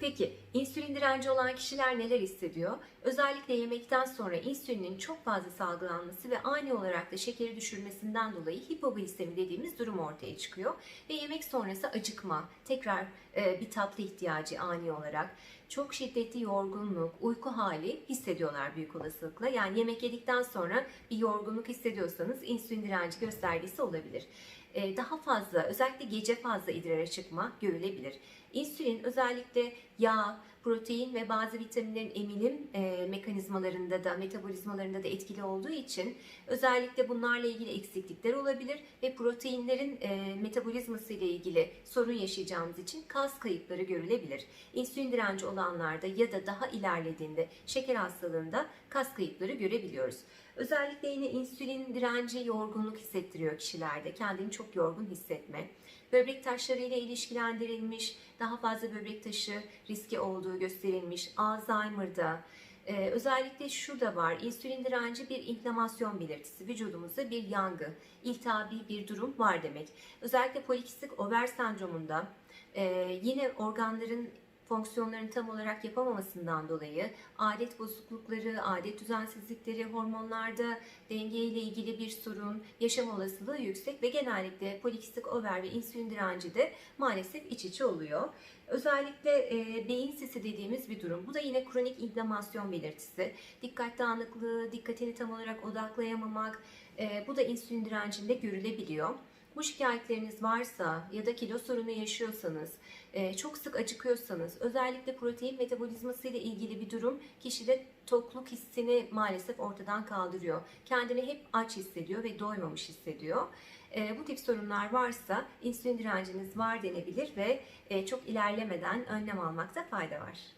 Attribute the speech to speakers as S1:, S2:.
S1: Peki insülin direnci olan kişiler neler hissediyor? Özellikle yemekten sonra insülinin çok fazla salgılanması ve ani olarak da şekeri düşürmesinden dolayı hipoglisemi dediğimiz durum ortaya çıkıyor. Ve yemek sonrası acıkma, tekrar e, bir tatlı ihtiyacı ani olarak, çok şiddetli yorgunluk, uyku hali hissediyorlar büyük olasılıkla. Yani yemek yedikten sonra bir yorgunluk hissediyorsanız insülin direnci göstergesi olabilir. E, daha fazla, özellikle gece fazla idrara çıkma görülebilir. İnsülin özellikle 一 protein ve bazı vitaminlerin emilim e, mekanizmalarında da, metabolizmalarında da etkili olduğu için özellikle bunlarla ilgili eksiklikler olabilir ve proteinlerin e, metabolizması ile ilgili sorun yaşayacağımız için kas kayıpları görülebilir. İnsülin direnci olanlarda ya da daha ilerlediğinde şeker hastalığında kas kayıpları görebiliyoruz. Özellikle yine insülin direnci yorgunluk hissettiriyor kişilerde. Kendini çok yorgun hissetme. Böbrek taşları ile ilişkilendirilmiş, daha fazla böbrek taşı riski olduğu gösterilmiş. Alzheimer'da, ee, özellikle şu da var, insülin direnci bir inflamasyon belirtisi. Vücudumuzda bir yangı, iltihabi bir durum var demek. Özellikle polikistik over sendromunda e, yine organların fonksiyonlarını tam olarak yapamamasından dolayı adet bozuklukları, adet düzensizlikleri, hormonlarda denge ile ilgili bir sorun, yaşam olasılığı yüksek ve genellikle polikistik over ve insülin direnci de maalesef iç içe oluyor. Özellikle e, beyin sisi dediğimiz bir durum. Bu da yine kronik inflamasyon belirtisi. Dikkat dağınıklığı, dikkatini tam olarak odaklayamamak, e, bu da insülin direncinde görülebiliyor. Bu şikayetleriniz varsa ya da kilo sorunu yaşıyorsanız, e, çok sık acıkıyorsanız, özellikle protein metabolizması ile ilgili bir durum kişide tokluk hissini maalesef ortadan kaldırıyor. Kendini hep aç hissediyor ve doymamış hissediyor. E, bu tip sorunlar varsa insülin direnciniz var denebilir ve e, çok ilerlemeden önlem almakta fayda var.